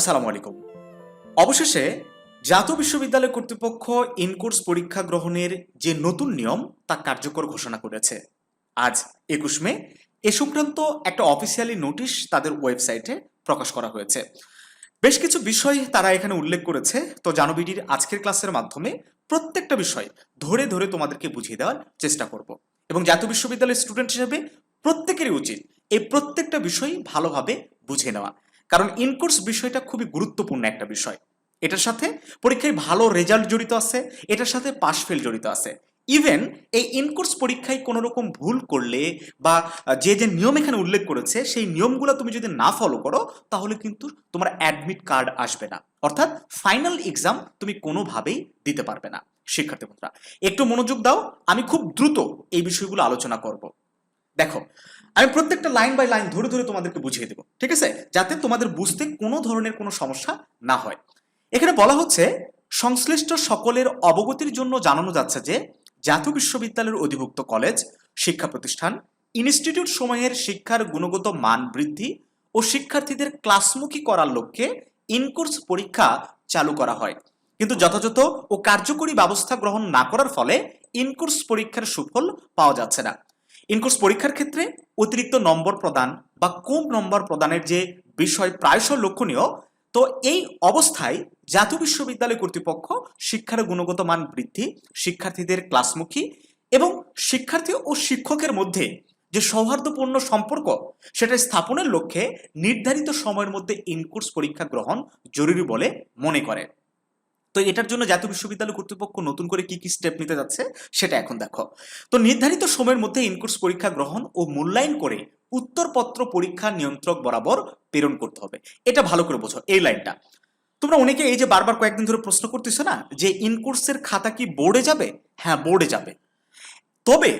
আসসালামু আলাইকুম। অবশেষে জাতীয় বিশ্ববিদ্যালয় কর্তৃপক্ষ ইনকোর্স পরীক্ষা গ্রহণের যে নতুন নিয়ম তা কার্যকর ঘোষণা করেছে। আজ একুশ মে, এ সংক্রান্ত একটা অফিসিয়ালি নোটিশ তাদের ওয়েবসাইটে প্রকাশ করা হয়েছে। বেশ কিছু বিষয় তারা এখানে উল্লেখ করেছে। তো জানবিডির আজকের ক্লাসের মাধ্যমে প্রত্যেকটা বিষয় ধরে ধরে তোমাদেরকে বুঝিয়ে দেওয়ার চেষ্টা করব। এবং জাতীয় বিশ্ববিদ্যালয়ের স্টুডেন্ট হিসেবে প্রত্যেকেরই উচিত এই প্রত্যেকটা বিষয় ভালোভাবে বুঝে নেওয়া। কারণ ইনকোর্স বিষয়টা খুবই গুরুত্বপূর্ণ একটা বিষয়। এটার সাথে পরীক্ষায় ভালো রেজাল্ট জড়িত আছে, এটার সাথে পাস ফেল জড়িত আছে। ইভেন এই ইনকোর্স পরীক্ষায় কোনো রকম ভুল করলে বা যে যে নিয়ম এখানে উল্লেখ করেছে, সেই নিয়মগুলো তুমি যদি না ফলো করো, তাহলে কিন্তু তোমার অ্যাডমিট কার্ড আসবে না। অর্থাৎ ফাইনাল এক্সাম তুমি কোনোভাবেই দিতে পারবে না। শিক্ষার্থী বন্ধুরা, একটু মনোযোগ দাও, আমি খুব দ্রুত এই বিষয়গুলো আলোচনা করব। দেখো, আমি প্রত্যেকটা লাইন বাই লাইন ধরে ধরে তোমাদেরকে বুঝিয়ে দেবো, ঠিক আছে? যাতে তোমাদের বুঝতে কোনো ধরনের কোনো সমস্যা না হয়। এখানে বলা হচ্ছে, সংশ্লিষ্ট সকলের অবগতির জন্য জানানো যাচ্ছে যে, জাতীয় বিশ্ববিদ্যালয়ের অধিভুক্ত কলেজ, শিক্ষা প্রতিষ্ঠান, ইনস্টিটিউট সময়ের শিক্ষার গুণগত মান বৃদ্ধি ও শিক্ষার্থীদের ক্লাসমুখী করার লক্ষ্যে ইনকোর্স পরীক্ষা চালু করা হয়। কিন্তু যথাযথ ও কার্যকরী ব্যবস্থা গ্রহণ না করার ফলে ইনকোর্স পরীক্ষার সুফল পাওয়া যাচ্ছে না। ইনকোর্স পরীক্ষার ক্ষেত্রে অতিরিক্ত নম্বর প্রদান বা কম নম্বর প্রদানের যে বিষয় প্রায়শ লক্ষণীয়, তো এই অবস্থায় জাতীয় বিশ্ববিদ্যালয় কর্তৃপক্ষ শিক্ষার গুণগত মান বৃদ্ধি, শিক্ষার্থীদের ক্লাসমুখী এবং শিক্ষার্থী ও শিক্ষকের মধ্যে যে সৌহার্দ্যপূর্ণ সম্পর্ক, সেটা স্থাপনের লক্ষ্যে নির্ধারিত সময়ের মধ্যে ইনকোর্স পরীক্ষা গ্রহণ জরুরি বলে মনে করে। তো এটার জন্য জাতীয় বিশ্ববিদ্যালয় কর্তৃপক্ষ নতুন করে কি কি স্টেপ নিতে যাচ্ছে, সেটা এখন দেখো। তো নির্ধারিত সময়ের মধ্যে ইনকোর্স পরীক্ষা গ্রহণ ও মূল্যায়ন করে উত্তরপত্র পরীক্ষা নিয়ন্ত্রক বরাবর প্রেরণ করতে হবে। এটা ভালো করে বোঝো, এই লাইনটা। তোমরা অনেকে এই যে বারবার কয়েকদিন ধরে প্রশ্ন করতেছো না, যে ইনকোর্সের খাতা কি বোর্ডে যাবে? হ্যাঁ বোর্ডে যাবে। তবে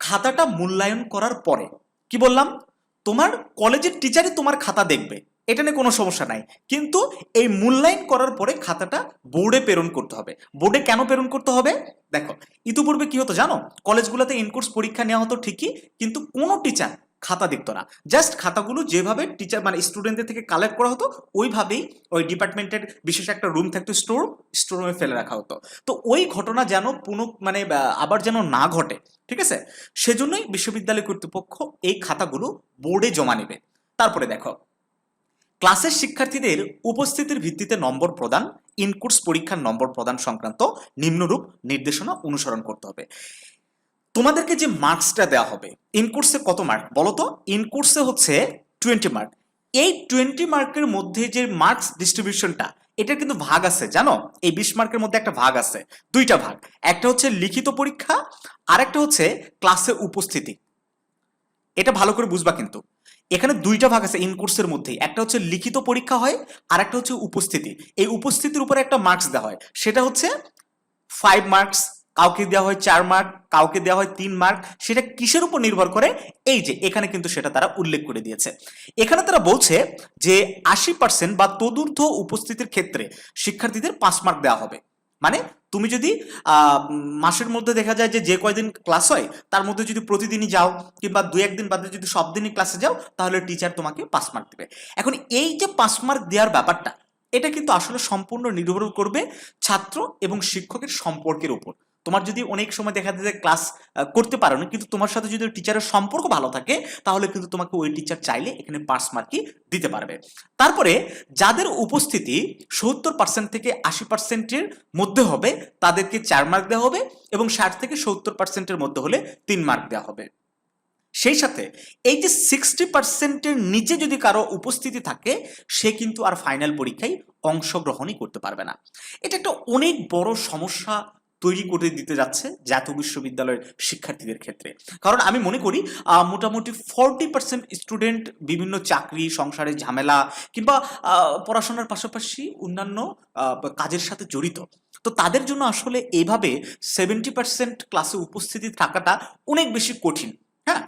খাতাটা মূল্যায়ন করার পরে, কি বললাম? তোমার কলেজের টিচারই তোমার খাতা দেখবে। এটা নিয়ে কোনো সমস্যা নাই। কিন্তু এই মূল্যায়ন করার পরে খাতাটা বোর্ডে প্রেরণ করতে হবে। বোর্ডে কেন প্রেরণ করতে হবে? দেখো, ইতিপূর্বে কি হতো জানো? কলেজগুলোতে ইনকোর্স পরীক্ষা নেওয়া হতো ঠিকই, কিন্তু কোনো টিচার খাতা দেখতো না। জাস্ট খাতাগুলো যেভাবে টিচার মানে স্টুডেন্টদের থেকে কালেক্ট করা হতো, ওইভাবেই ওই ডিপার্টমেন্টের বিশেষ একটা রুম থাকতো স্টোর স্টোর রুমে ফেলে রাখা হতো। তো ওই ঘটনা যেন পুনঃ মানে আবার যেন না ঘটে, ঠিক আছে? সেজন্যই বিশ্ববিদ্যালয় কর্তৃপক্ষ এই খাতাগুলো বোর্ডে জমা নেবে। তারপরে দেখো ক্লাসের শিক্ষার্থীদের উপস্থিতির ভিত্তিতে নম্বর প্রদান ইনকোর্স পরীক্ষার নম্বর প্রদান সংক্রান্ত নিম্নরূপ নির্দেশনা অনুসরণ করতে হবে। তোমাদেরকে যে মার্কসটা দেওয়া হবে ইনকোর্সে কত মার্ক বলো তো ইনকোর্সে হচ্ছে টোয়েন্টি মার্ক এই টোয়েন্টি মার্কের মধ্যে যে মার্কস ডিস্ট্রিবিউশনটা এটার কিন্তু ভাগ আছে, জানো? এই বিশ মার্কের মধ্যে একটা ভাগ আছে, দুইটা ভাগ। একটা হচ্ছে লিখিত পরীক্ষা আর একটা হচ্ছে ক্লাসে উপস্থিতি। এটা ভালো করে বুঝবা কিন্তু। এখানে দুইটা ভাগ আছে ইন কোর্সের মধ্যেই। একটা হচ্ছে লিখিত পরীক্ষা হয় আর একটা হচ্ছে উপস্থিতি। এই উপস্থিতির উপরে একটা মার্কস দেওয়া হয়। সেটা হচ্ছে ফাইভ মার্কস কাউকে দেওয়া হয় চার মার্ক কাউকে দেওয়া হয় তিন মার্ক সেটা কিসের উপর নির্ভর করে? এই যে, এখানে কিন্তু সেটা তারা উল্লেখ করে দিয়েছে। এখানে তারা বলছে যে আশি পার্সেন্ট বা তদূর্ধ্ব উপস্থিতির ক্ষেত্রে শিক্ষার্থীদের পাঁচ মার্ক দেওয়া হবে। মানে তুমি যদি মাসের মধ্যে দেখা যায় যে যে কয়দিন ক্লাস হয়, তার মধ্যে যদি প্রতিদিনই যাও, কিংবা দু একদিন বাদে যদি সব দিনই ক্লাসে যাও, তাহলে টিচার তোমাকে পাস মার্ক দেবে। এখন এই যে পাস মার্ক দেওয়ার ব্যাপারটা, এটা কিন্তু আসলে সম্পূর্ণ নির্ভর করবে ছাত্র এবং শিক্ষকের সম্পর্কের উপর। তোমার যদি অনেক সময় দেখা যায় ক্লাস করতে পারো না কিন্তু তোমার সাথে যদি টিচারের সম্পর্ক ভালো থাকে, তাহলে কিন্তু তোমাকে ওই টিচার চাইলে এখানে পাঁচ মার্কই দিতে পারবে। তারপরে যাদের উপস্থিতি সত্তর পার্সেন্ট থেকে আশি পার্সেন্টের মধ্যে হবে, তাদেরকে চার মার্ক দেওয়া হবে এবং ষাট থেকে সত্তর পার্সেন্টের মধ্যে হলে তিন মার্ক দেওয়া হবে। সেই সাথে এই যে সিক্সটি পার্সেন্টের নিচে যদি কারও উপস্থিতি থাকে, সে কিন্তু আর ফাইনাল পরীক্ষায় অংশগ্রহণই করতে পারবে না। এটা একটা অনেক বড় সমস্যা তৈরি করে দিতে যাচ্ছে জাতীয় বিশ্ববিদ্যালয়ের শিক্ষার্থীদের ক্ষেত্রে। কারণ আমি মনে করি মোটামুটি ফর্টি পার্সেন্ট স্টুডেন্ট বিভিন্ন চাকরি সংসারের ঝামেলা কিংবা পড়াশোনার পাশাপাশি অন্যান্য কাজের সাথে জড়িত। তো তাদের জন্য আসলে এইভাবে সেভেন্টি পার্সেন্ট ক্লাসে উপস্থিতি থাকাটা অনেক বেশি কঠিন। হ্যাঁ?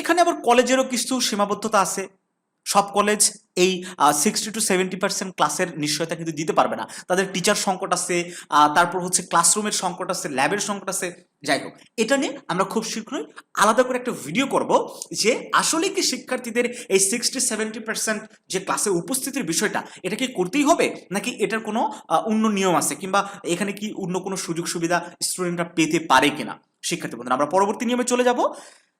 এখানে আবার কলেজেরও কিছু সীমাবদ্ধতা আছে। সব কলেজ এই সিক্সটি টু সেভেন্টি পার্সেন্ট ক্লাসের নিশ্চয়তা কিন্তু দিতে পারবে না। তাদের টিচার সংকট আছে তারপর হচ্ছে ক্লাসরুমের সংকট আছে ল্যাবের সংকট আছে। যাই হোক, এটা নিয়ে আমরা খুব শীঘ্রই আলাদা করে একটা ভিডিও করব যে আসলে কি শিক্ষার্থীদের এই সিক্সটি সেভেন্টি পার্সেন্ট যে ক্লাসে উপস্থিতির বিষয়টা, এটা কি করতেই হবে? নাকি এটার কোনো অন্য নিয়ম আছে? কিংবা এখানে কি অন্য কোনো সুযোগ সুবিধা স্টুডেন্টরা পেতে পারে কিনা? শিক্ষার্থী বন্ধুরা, আমরা পরবর্তী নিয়মে চলে যাব।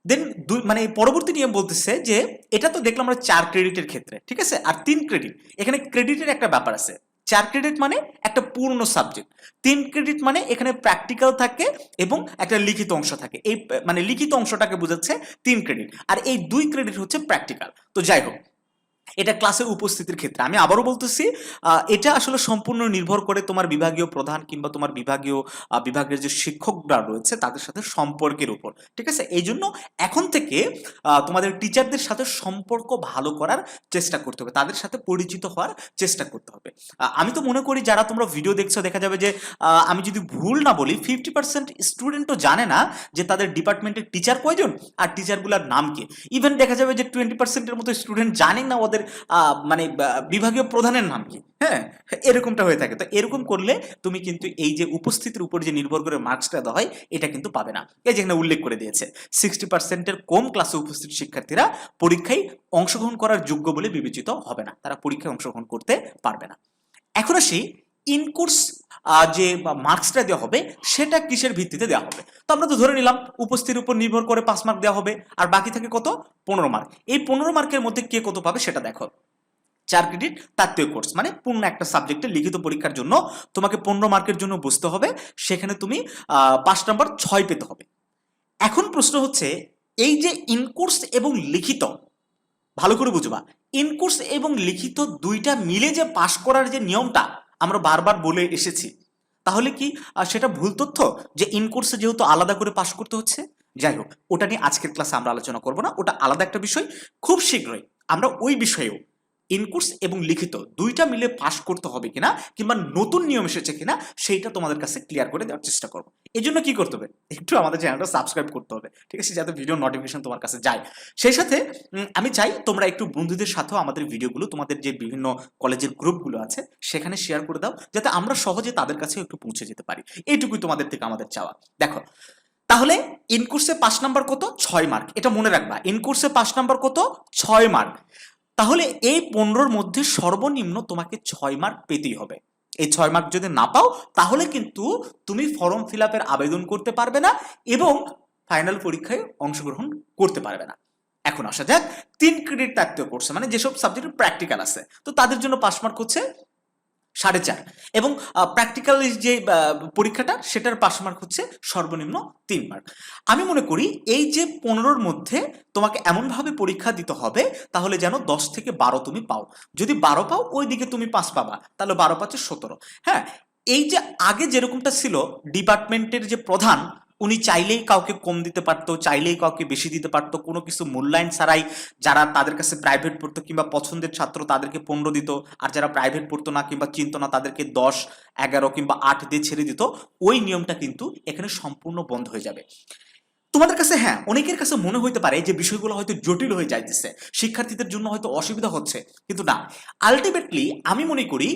দেন দুই মানে পরবর্তী নিয়ম বলতেছে যে, এটা তো দেখলাম আমরা চার ক্রেডিটের ক্ষেত্রে, ঠিক আছে? আর তিন ক্রেডিট এখানে ক্রেডিটের একটা ব্যাপার আছে। চার ক্রেডিট মানে একটা পূর্ণ সাবজেক্ট তিন ক্রেডিট মানে এখানে প্র্যাকটিক্যাল থাকে এবং একটা লিখিত অংশ থাকে। এই মানে লিখিত অংশটাকে বোঝাচ্ছে তিন ক্রেডিট আর এই দুই ক্রেডিট হচ্ছে প্র্যাকটিক্যাল তো যাই হোক এটা ক্লাসের উপস্থিতির ক্ষেত্রে। আমি আবারও বলতেছি এটা আসলে সম্পূর্ণ নির্ভর করে তোমার বিভাগীয় প্রধান কিংবা তোমার বিভাগীয় বিভাগের যে শিক্ষকরা রয়েছে, তাদের সাথে সম্পর্কের উপর। ঠিক আছে? এই জন্য এখন থেকে তোমাদের টিচারদের সাথে সম্পর্ক ভালো করার চেষ্টা করতে হবে। তাদের সাথে পরিচিত হওয়ার চেষ্টা করতে হবে। আমি তো মনে করি, যারা তোমরা ভিডিও দেখছ, দেখা যাবে যে আমি যদি ভুল না বলি ফিফটি পার্সেন্ট স্টুডেন্টও জানে না যে তাদের ডিপার্টমেন্টের টিচার কয়জন, আর টিচারগুলোর নাম কি। ইভেন দেখা যাবে যে টোয়েন্টি পার্সেন্টের মতো স্টুডেন্ট জানে না ওদের আহ, মানে বিভাগীয় প্রধানের নাম কি? হ্যাঁ এরকমটা হয়ে থাকে। তো এরকম করলে তুমি কিন্তু এই যে উপস্থিতির উপর যে নির্ভর করে মার্কসটা দেওয়া হয় এটা কিন্তু পাবে না। এই যেখানে উল্লেখ করে দিয়েছে সিক্সটি পার্সেন্টের কম ক্লাসে উপস্থিত শিক্ষার্থীরা পরীক্ষায় অংশগ্রহণ করার যোগ্য বলে বিবেচিত হবে না। তারা পরীক্ষায় অংশগ্রহণ করতে পারবে না। এখন আসি ইনকোর্স যে মার্কসটা দেওয়া হবে, সেটা কিসের ভিত্তিতে দেওয়া হবে? তো আমরা তো ধরে নিলাম, উপস্থিতির উপর নির্ভর করে পাঁচ মার্ক দেওয়া হবে, আর বাকি থাকে কত? পনেরো মার্ক এই পনেরো মার্কের মধ্যে কে কত পাবে সেটা দেখো। চার ক্রেডিট তাত্ত্বিক কোর্স মানে পূর্ণ একটা সাবজেক্টে লিখিত পরীক্ষার জন্য তোমাকে পনেরো মার্কের জন্য বুঝতে হবে, সেখানে তুমি পাঁচ নাম্বার ছয় পেতে হবে। এখন প্রশ্ন হচ্ছে, এই যে ইনকোর্স এবং লিখিত, ভালো করে বুঝবা ইনকোর্স এবং লিখিত দুইটা মিলে যে পাশ করার যে নিয়মটা আমরা বারবার বলে এসেছি। তাহলে কি সেটা ভুল তথ্য যে ইন কোর্সে যেহেতু আলাদা করে পাশ করতে হচ্ছে? যাই হোক, ওটা নিয়ে আজকের ক্লাসে আমরা আলোচনা করব না। ওটা আলাদা একটা বিষয়। খুব শীঘ্রই আমরা ওই বিষয়েও ইনকোর্স এবং লিখিত দুইটা মিলে পাশ করতে হবে কিনা কিংবা নতুন নিয়ম এসেছে কিনা সেইটা তোমাদের কাছে ক্লিয়ার করে দেওয়ার চেষ্টা করব। এই জন্য কি করতে হবে? একটু আমাদের চ্যানেলটা সাবস্ক্রাইব করতে হবে, ঠিক আছে? যাতে ভিডিও নোটিফিকেশন তোমার কাছে যায়। সেই সাথে আমি চাই তোমরা একটু বন্ধুদের সাথেও আমাদের ভিডিওগুলো তোমাদের যে বিভিন্ন কলেজের গ্রুপগুলো আছে, সেখানে শেয়ার করে দাও, যাতে আমরা সহজে তাদের কাছেও একটু পৌঁছে যেতে পারি। এইটুকুই তোমাদের থেকে আমাদের চাওয়া। দেখো, তাহলে ইনকোর্সে পাঁচ নাম্বার কত? ছয় মার্ক এটা মনে রাখবা, ইনকোর্সে পাঁচ নাম্বার কত? ছয় মার্ক তাহলে এই পনেরোর মধ্যে সর্বনিম্ন তোমাকে ছয় মার্ক পেতেই হবে। এই ছয় মার্ক যদি না পাও, তাহলে কিন্তু তুমি ফর্ম ফিল আপের আবেদন করতে পারবে না এবং ফাইনাল পরীক্ষায় অংশগ্রহণ করতে পারবে না। এখন আসা যাক, তিন ক্রেডিট তাত্ত্বিক কোর্সে মানে যেসব সাবজেক্ট প্র্যাকটিক্যাল আছে, তো তাদের জন্য পাস মার্ক হচ্ছে সাড়ে চার। এবং প্র্যাকটিক্যাল যে পরীক্ষাটা সেটার পাস মার্ক হচ্ছে সর্বনিম্ন তিন মার্ক আমি মনে করি এই যে পনেরোর মধ্যে তোমাকে এমনভাবে পরীক্ষা দিতে হবে, তাহলে যেন দশ থেকে বারো তুমি পাও। যদি বারো পাও ওই দিকে তুমি পাঁচ পাবা, তাহলে বারো পাঁচে সতেরো। হ্যাঁ এই যে আগে যেরকমটা ছিল ডিপার্টমেন্টের যে প্রধান উনি চাইলেই কাউকে কম দিতে পারতো, চাইলেই কাউকে বেশি দিতে পারতো। কোনো কিছু মূল্যায়ন ছাড়াই যারা তাদের কাছে প্রাইভেট পড়তো কিংবা পছন্দের ছাত্র তাদেরকে পনেরো দিত, আর যারা প্রাইভেট পড়তো না কিংবা চিনতো না তাদেরকে দশ, এগারো কিংবা আট দিয়ে ছেড়ে দিত, ওই নিয়মটা কিন্তু এখানে সম্পূর্ণ বন্ধ হয়ে যাবে। তোমাদের কাছে হ্যাঁ অনেকের কাছে মনে হইতে পারে যে বিষয়গুলো হয়তো জটিল হয়ে যাইতেছে, শিক্ষার্থীদের জন্য হয়তো অসুবিধা হচ্ছে, কিন্তু না। আলটিমেটলি আমি মনে করি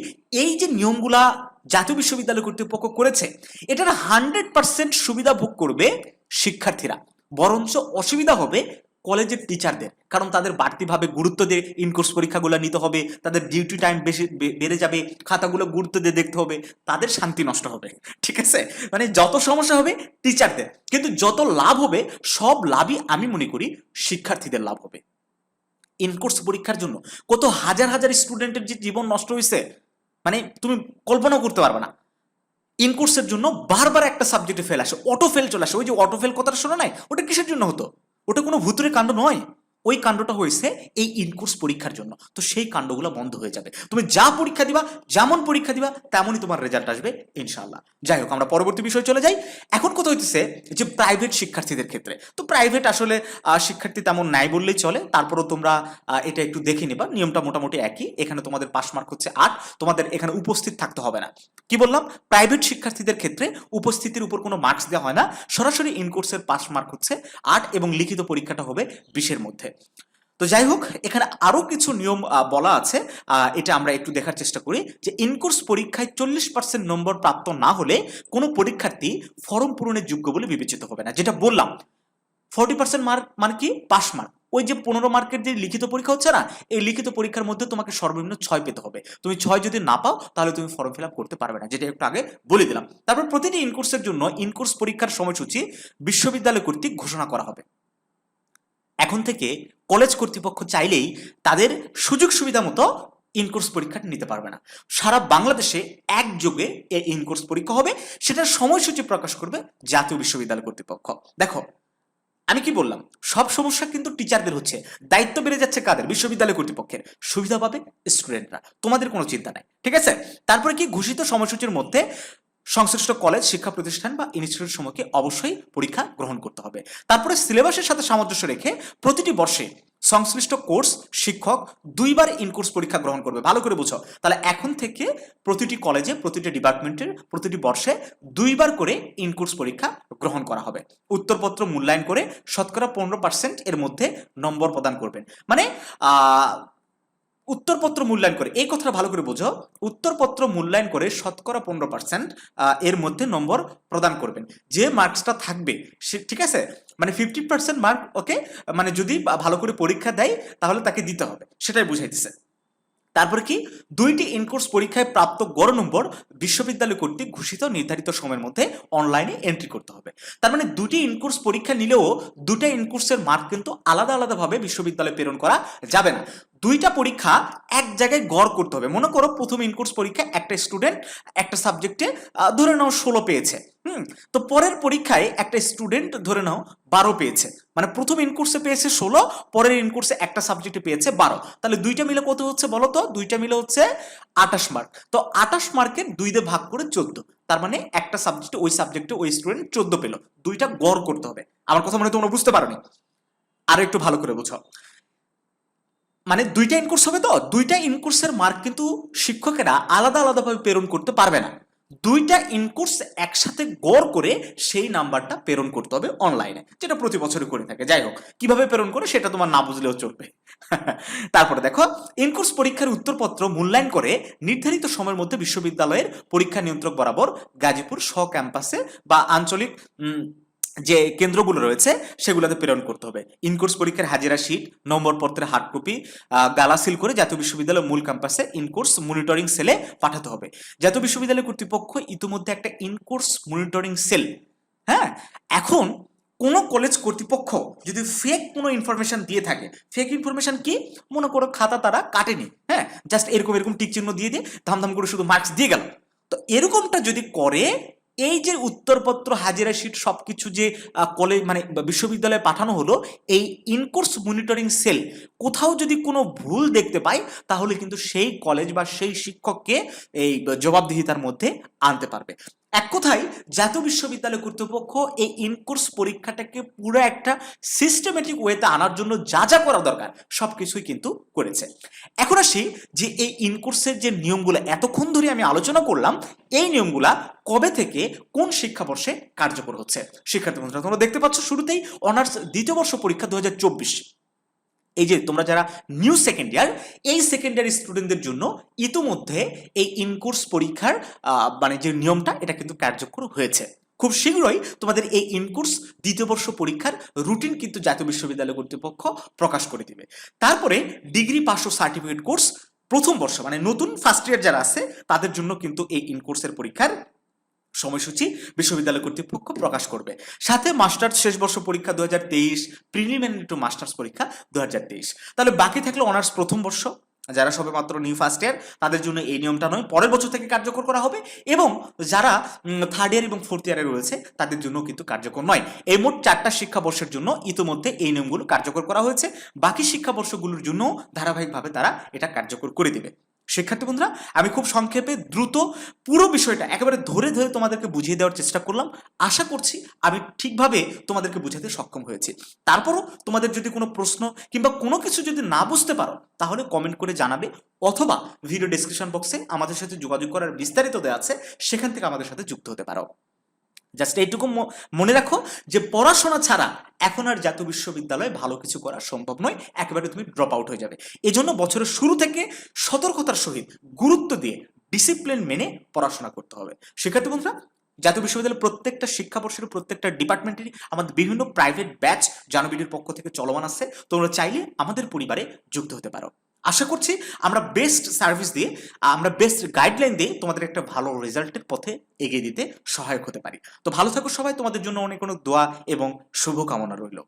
এই যে নিয়মগুলা জাতীয় বিশ্ববিদ্যালয় কর্তৃপক্ষ করেছে। এটার হান্ড্রেড পার্সেন্ট সুবিধা ভোগ করবে শিক্ষার্থীরা। বরঞ্চ অসুবিধা হবে কলেজের টিচারদের কারণ তাদের বাড়তিভাবে গুরুত্ব দিয়ে ইনকোর্স পরীক্ষাগুলো নিতে হবে, তাদের ডিউটি টাইম বেশি বেড়ে যাবে, খাতাগুলো গুরুত্ব দিয়ে দেখতে হবে, তাদের শান্তি নষ্ট হবে। ঠিক আছে? মানে যত সমস্যা হবে টিচারদের কিন্তু যত লাভ হবে, সব লাভই আমি মনে করি শিক্ষার্থীদের লাভ হবে। ইনকোর্স পরীক্ষার জন্য কত হাজার হাজার স্টুডেন্টের যে জীবন নষ্ট হয়েছে মানে তুমি কল্পনাও করতে পারবে না। ইনকোর্সের জন্য বারবার একটা সাবজেক্টে ফেল আসে অটো ফেল চলে আসে। ওই যে অটো ফেল কথাটা শোনো নাই? ওটা কিসের জন্য হতো? ওটা কোনো ভুতুরে কাণ্ড নয়। ওই কাণ্ডটা হয়েছে এই ইনকোর্স পরীক্ষার জন্য। তো সেই কাণ্ডগুলো বন্ধ হয়ে যাবে। তুমি যা পরীক্ষা দিবা, যেমন পরীক্ষা দিবা, তেমনই তোমার রেজাল্ট আসবে ইনশাল্লাহ যাই হোক, আমরা পরবর্তী বিষয় চলে যাই। এখন কথা হইতেছে যে প্রাইভেট শিক্ষার্থীদের ক্ষেত্রে। তো প্রাইভেট আসলে শিক্ষার্থী তেমন নাই বললেই চলে। তারপরও তোমরা এটা একটু দেখে নিবা। নিয়মটা মোটামুটি একই। এখানে তোমাদের পাস মার্ক হচ্ছে আট। তোমাদের এখানে উপস্থিত থাকতে হবে না। কি বললাম? প্রাইভেট শিক্ষার্থীদের ক্ষেত্রে উপস্থিতির উপর কোনো মার্কস দেওয়া হয় না। সরাসরি ইনকোর্সের পাস মার্ক হচ্ছে আট এবং লিখিত পরীক্ষাটা হবে বিশের মধ্যে। তো যাই হোক, এখানে আরও কিছু নিয়ম বলা আছে। এটা আমরা একটু দেখার চেষ্টা করি যে ইনকোর্স পরীক্ষায় চল্লিশ পার্সেন্ট নম্বর প্রাপ্ত না হলে কোনো পরীক্ষার্থী ফর্ম পূরণের যোগ্য বলে বিবেচিত হবে না। যেটা বললাম, ফর্টি পার্সেন্ট মার্ক মানে কি? Pass mark. ওই যে পনেরো মার্কের যে লিখিত পরীক্ষা হচ্ছে না, এই লিখিত পরীক্ষার মধ্যে তোমাকে সর্বনিম্ন ছয় পেতে হবে। তুমি ছয় যদি না পাও, তাহলে তুমি ফর্ম ফিল আপ করতে পারবে না, যেটা একটু আগে বলে দিলাম। তারপর প্রতিটি ইনকোর্সের জন্য ইনকোর্স পরীক্ষার সময়সূচি বিশ্ববিদ্যালয় কর্তৃক ঘোষণা করা হবে। এখন থেকে কলেজ কর্তৃপক্ষ চাইলেই তাদের সুযোগ সুবিধা মতো ইনকোর্স পরীক্ষাটা নিতে পারবে না। সারা বাংলাদেশে একযোগে এই ইনকোর্স পরীক্ষা হবে সেটার সময়সূচি প্রকাশ করবে জাতীয় বিশ্ববিদ্যালয় কর্তৃপক্ষ। দেখো, আমি কি বললাম? সব সমস্যা কিন্তু টিচারদের হচ্ছে। দায়িত্ব বেড়ে যাচ্ছে কাদের? বিশ্ববিদ্যালয় কর্তৃপক্ষের। সুবিধা পাবে স্টুডেন্টরা তোমাদের কোনো চিন্তা নাই। ঠিক আছে? তারপরে কি? ঘোষিত সময়সূচির মধ্যে সংশ্লিষ্ট কলেজ, শিক্ষা প্রতিষ্ঠান বা ইনস্টিটিউট সমূহকে অবশ্যই পরীক্ষা গ্রহণ করতে হবে। তারপরে সিলেবাসের সাথে সামঞ্জস্য রেখে প্রতিটি বর্ষে সংশ্লিষ্ট কোর্স, শিক্ষক দুইবার ইনকোর্স পরীক্ষা গ্রহণ করবে। ভালো করে বুঝো। তাহলে এখন থেকে প্রতিটি কলেজে, প্রতিটি ডিপার্টমেন্টের প্রতিটি বর্ষে দুইবার করে ইনকোর্স পরীক্ষা গ্রহণ করা হবে। উত্তরপত্র মূল্যায়ন করে শতকরা পনেরো পার্সেন্ট এর মধ্যে নম্বর প্রদান করবেন। মানে উত্তরপত্র মূল্যায়ন করে। এই কথাটা ভালো করে বোঝো। উত্তরপত্র মূল্যায়ন করে শতকরা পনেরো পার্সেন্ট এর মধ্যে নম্বর প্রদান করবেন। যে মার্কসটা থাকবে, সে ঠিক আছে? মানে ফিফটি পার্সেন্ট মার্ক ওকে মানে যদি ভালো করে পরীক্ষা দেয়, তাহলে তাকে দিতে হবে। সেটাই বুঝাইতেছে। তারপরে কি? দুইটি ইনকোর্স পরীক্ষায় প্রাপ্ত গড় নম্বর বিশ্ববিদ্যালয় কর্তৃক ঘোষিত নির্ধারিত সময়ের মধ্যে অনলাইনে এন্ট্রি করতে হবে। তার মানে দুটি ইনকোর্স পরীক্ষা নিলেও দুটা ইনকোর্সের মার্ক কিন্তু আলাদা আলাদাভাবে বিশ্ববিদ্যালয়ে প্রেরণ করা যাবে না। দুইটা পরীক্ষা এক জায়গায় গড় করতে হবে। মনে করো প্রথম ইনকোর্স পরীক্ষা একটা স্টুডেন্ট একটা সাবজেক্টে ধরে নাও ষোলো পেয়েছে। হুম? তো পরের পরীক্ষায় একটা স্টুডেন্ট ধরে নাও বারো পেয়েছে। মানে প্রথম ইনকোর্সে পেয়েছে ষোলো, পরের ইনকোর্সে একটা সাবজেক্টে পেয়েছে বারো। তাহলে দুইটা মিলে কত হচ্ছে বলো তো দুইটা মিলে হচ্ছে আটাশ মার্ক তো আটাশ মার্কের দুই দিয়ে ভাগ করে চোদ্দ। তার মানে একটা সাবজেক্টে ওই সাবজেক্টে ওই স্টুডেন্ট চোদ্দ পেল। দুইটা গড় করতে হবে। আমার কথা মনে তোমরা বুঝতে পারোনি। আরও একটু ভালো করে বুঝো মানে দুইটা ইনকোর্স হবে তো? দুইটা ইনকোর্সের মার্ক কিন্তু শিক্ষকেরা আলাদা আলাদাভাবে প্রেরণ করতে পারবে না। দুইটা ইনকোর্স একসাথে গড় করে সেই নাম্বারটা প্রেরণ করতে হবে অনলাইনে যেটা প্রতি বছরই করে থাকে। যাই হোক, কীভাবে প্রেরণ করে সেটা তোমার না বুঝলেও চলবে। তারপরে দেখো ইনকোর্স পরীক্ষার উত্তরপত্র মূল্যায়ন করে নির্ধারিত সময়ের মধ্যে বিশ্ববিদ্যালয়ের পরীক্ষা নিয়ন্ত্রক বরাবর গাজীপুর স্ব ক্যাম্পাসে বা আঞ্চলিক যে কেন্দ্রগুলো রয়েছে, সেগুলোতে প্রেরণ করতে হবে। ইনকোর্স পরীক্ষার হাজিরা শিট নম্বর পত্রের হার্ড কপি গালা সিল করে জাতীয় বিশ্ববিদ্যালয়ের মূল ক্যাম্পাসে ইনকোর্স মনিটরিং সেলে পাঠাতে হবে। জাতীয় বিশ্ববিদ্যালয় কর্তৃপক্ষ ইতিমধ্যে একটা ইনকোর্স মনিটরিং সেল হ্যাঁ? এখন কোনো কলেজ কর্তৃপক্ষ যদি ফেক কোনো ইনফরমেশন দিয়ে থাকে ফেক ইনফরমেশন কি? মনে করো খাতা তারা কাটেনি হ্যাঁ? জাস্ট এরকম এরকম টিক চিহ্ন দিয়ে দিয়ে ধামধাম করে শুধু মার্কস দিয়ে গেল। তো এরকমটা যদি করে এই যে উত্তরপত্র, হাজিরা শিট সব কিছু যে কলেজ মানে বিশ্ববিদ্যালয়ে পাঠানো হলো, এই ইনকোর্স মনিটরিং সেল কোথাও যদি কোনো ভুল দেখতে পায়, তাহলে কিন্তু সেই কলেজ বা সেই শিক্ষককে এই জবাবদিহিতার মধ্যে আনতে পারবে। এক কথায়, জাতীয় বিশ্ববিদ্যালয় কর্তৃপক্ষ এই ইনকোর্স পরীক্ষাটাকে পুরো একটা সিস্টেমেটিক ওয়েতে আনার জন্য যা যা করা দরকার, সবকিছুই কিন্তু করেছে। এখন আসি যে এই ইনকোর্সের যে নিয়মগুলো এতক্ষণ ধরে আমি আলোচনা করলাম, এই নিয়মগুলা কবে থেকে কোন শিক্ষাবর্ষে কার্যকর হচ্ছে? শিক্ষার্থী বন্ধুরা, তোমরা দেখতে পাচ্ছ শুরুতেই অনার্স দ্বিতীয় বর্ষ পরীক্ষা দুই হাজার চব্বিশ। এই যে তোমরা যারা নিউ সেকেন্ড ইয়ার এই সেকেন্ড ইয়ার স্টুডেন্টদের জন্য ইতোমধ্যে এই ইনকোর্স পরীক্ষার মানে যে নিয়মটা, এটা কিন্তু কার্যকর হয়েছে। খুব শীঘ্রই তোমাদের এই ইনকোর্স দ্বিতীয় বর্ষ পরীক্ষার রুটিন কিন্তু জাতীয় বিশ্ববিদ্যালয় কর্তৃপক্ষ প্রকাশ করে দিবে। তারপরে ডিগ্রি পাস ও সার্টিফিকেট কোর্স প্রথম বর্ষ মানে নতুন ফার্স্ট ইয়ার যারা আছে, তাদের জন্য কিন্তু এই ইনকোর্সের পরীক্ষার সময়সূচি বিশ্ববিদ্যালয় কর্তৃপক্ষ প্রকাশ করবে। সাথে মাস্টার্স শেষ বর্ষ পরীক্ষা দু হাজার তেইশ প্রিলিমিনারি টু মাস্টার্স পরীক্ষা দু হাজার তেইশ। তাহলে বাকি থাকল অনার্স প্রথম বর্ষ। যারা সবে মাত্র নিউ ফার্স্ট ইয়ার তাদের জন্য এই নিয়মটা নয়, পরের বছর থেকে কার্যকর করা হবে এবং যারা থার্ড ইয়ার এবং ফোর্থ ইয়ারে রয়েছে, তাদের জন্য কিন্তু কার্যকর নয়। এই মোট চারটা শিক্ষাবর্ষের জন্য ইতিমধ্যে এই নিয়মগুলো কার্যকর করা হয়েছে। বাকি শিক্ষাবর্ষগুলোর জন্য ধারাবাহিকভাবে তারা এটা কার্যকর করে দেবে। শিক্ষার্থী বন্ধুরা, আমি খুব সংক্ষেপে দ্রুত পুরো বিষয়টা একেবারে ধরে ধরে তোমাদেরকে বুঝিয়ে দেওয়ার চেষ্টা করলাম। আশা করছি আমি ঠিকভাবে তোমাদেরকে বুঝাতে সক্ষম হয়েছি। তারপরও তোমাদের যদি কোনো প্রশ্ন কিংবা কোনো কিছু যদি না বুঝতে পারো, তাহলে কমেন্ট করে জানাবে অথবা ভিডিও ডিসক্রিপশন বক্সে আমাদের সাথে যোগাযোগ করার বিস্তারিত দেওয়া আছে, সেখান থেকে আমাদের সাথে যুক্ত হতে পারো। জাস্ট এইটুকু মনে রাখো যে পড়াশোনা ছাড়া এখন আর জাতীয় বিশ্ববিদ্যালয়ে ভালো কিছু করা সম্ভব নয়। একেবারে তুমি ড্রপ আউট হয়ে যাবে। এজন্য বছরের শুরু থেকে সতর্কতার সহিত গুরুত্ব দিয়ে ডিসিপ্লিন মেনে পড়াশোনা করতে হবে। শিক্ষার্থী বন্ধুরা, জাতীয় বিশ্ববিদ্যালয়ের প্রত্যেকটা শিক্ষা বর্ষের প্রত্যেকটা ডিপার্টমেন্টেরই আমাদের বিভিন্ন প্রাইভেট ব্যাচ জানবিডির পক্ষ থেকে চলমান আছে। তোমরা চাইলে আমাদের পরিবারে যুক্ত হতে পারো। আশা করছি আমরা বেস্ট সার্ভিস দিয়ে, আমরা বেস্ট গাইডলাইন দিয়ে তোমাদের একটা ভালো রেজাল্টের পথে এগিয়ে দিতে সহায়ক হতে পারি। তো ভালো থাকো সবাই, তোমাদের জন্য অনেক অনেক দোয়া এবং শুভকামনা রইল।